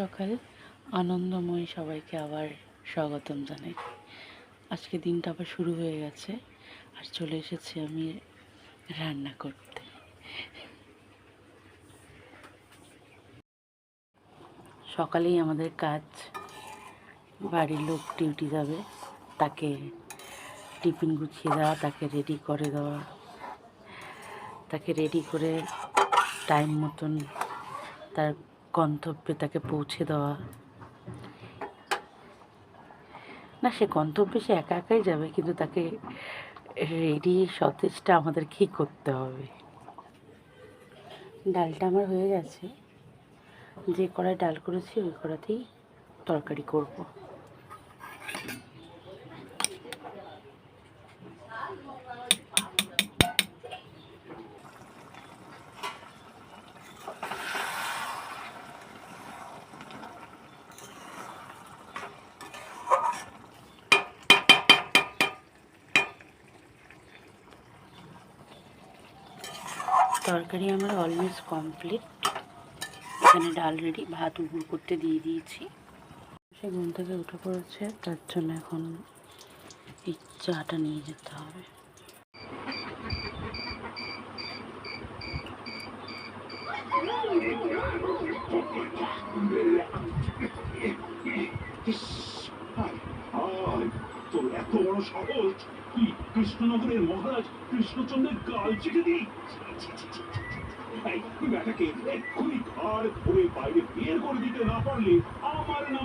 সকাল। আনন্দময় সবাইকে আবার স্বাগতম জানাই। আজকে দিনটা আবার শুরু হয়ে গেছে আর চলে এসেছি আমি রান্না করতে। সকালেই আমাদের কাজ, বাড়ির লোক ডিউটি যাবে, তাকে টিফিন গুছিয়ে দেওয়া, তাকে রেডি করে দেওয়া। তাকে রেডি করে টাইম মতন তার গন্তব্যে তাকে পৌঁছে দেওয়া। না, সে গন্তব্যে সে একা একাই যাবে, কিন্তু তাকে রেডি সতেজটা আমাদেরকেই করতে হবে। ডালটা আমার হয়ে গেছে। যে কড়াই ডাল করেছি, ওই কড়াতেই তরকারি করব। তরকারি আমার অলমোস্ট কমপ্লিট এখানে ডাল রেডি ভাত উগুর করতে দিয়ে দিয়েছি। সে ঘুম থেকে উঠে পড়েছে, তার জন্য এখন এই চাটা নিয়ে যেতে হবে। তোর এত বড় সহজ তুই কৃষ্ণনগরের মহারাজ কৃষ্ণচন্দ্রের গাল চেটে দিই এই ব্যাটাকে এক্ষুনি ঘর ধরে বাইরে বের করে দিতে না পারলে আমার নামে